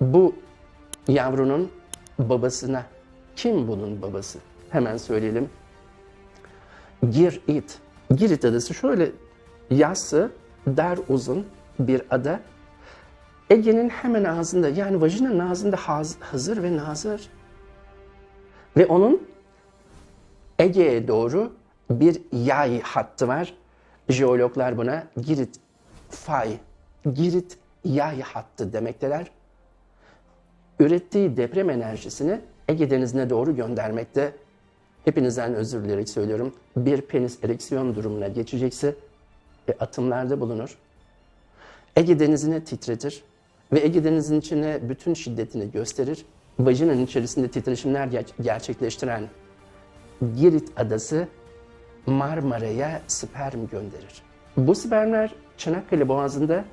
bu yavrunun babasına kim bunun babası? Hemen söyleyelim. Girit. Girit adası şöyle yassı, dar uzun bir ada. Ege'nin hemen ağzında yani vajinanın ağzında haz- hazır ve nazır. Ve onun Ege'ye doğru bir yay hattı var. Jeologlar buna Girit fay, Girit yay hattı demekteler. Ürettiği deprem enerjisini Ege Denizi'ne doğru göndermekte. Hepinizden özür dileyerek söylüyorum. Bir penis ereksiyon durumuna geçecekse e, atımlarda bulunur. Ege Denizi'ni titretir ve Ege Denizi'nin içine bütün şiddetini gösterir. Vajinanın içerisinde titreşimler ger- gerçekleştiren Girit Adası Marmara'ya sperm gönderir. Bu spermler Çanakkale Boğazı'nda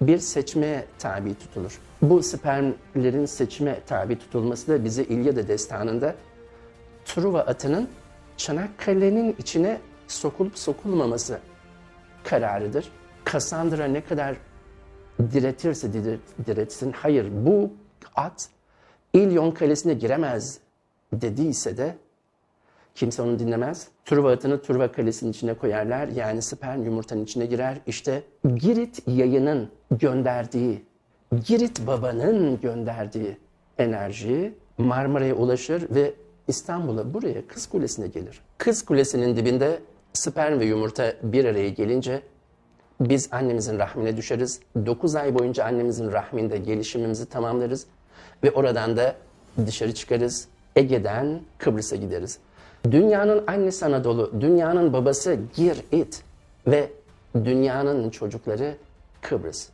bir seçmeye tabi tutulur. Bu spermlerin seçime tabi tutulması da bize İlyada destanında Truva atının Çanakkale'nin içine sokulup sokulmaması kararıdır. Cassandra ne kadar diretirse dire- diretsin, hayır bu at İlyon kalesine giremez dediyse de kimse onu dinlemez. Truva atını Truva kalesinin içine koyarlar. Yani sperm yumurtanın içine girer. İşte Girit yayının gönderdiği, Girit babanın gönderdiği enerji Marmara'ya ulaşır ve İstanbul'a buraya Kız Kulesi'ne gelir. Kız Kulesi'nin dibinde sperm ve yumurta bir araya gelince biz annemizin rahmine düşeriz. 9 ay boyunca annemizin rahminde gelişimimizi tamamlarız. Ve oradan da dışarı çıkarız. Ege'den Kıbrıs'a gideriz. Dünyanın annesi Anadolu, dünyanın babası Girit ve dünyanın çocukları Kıbrıs.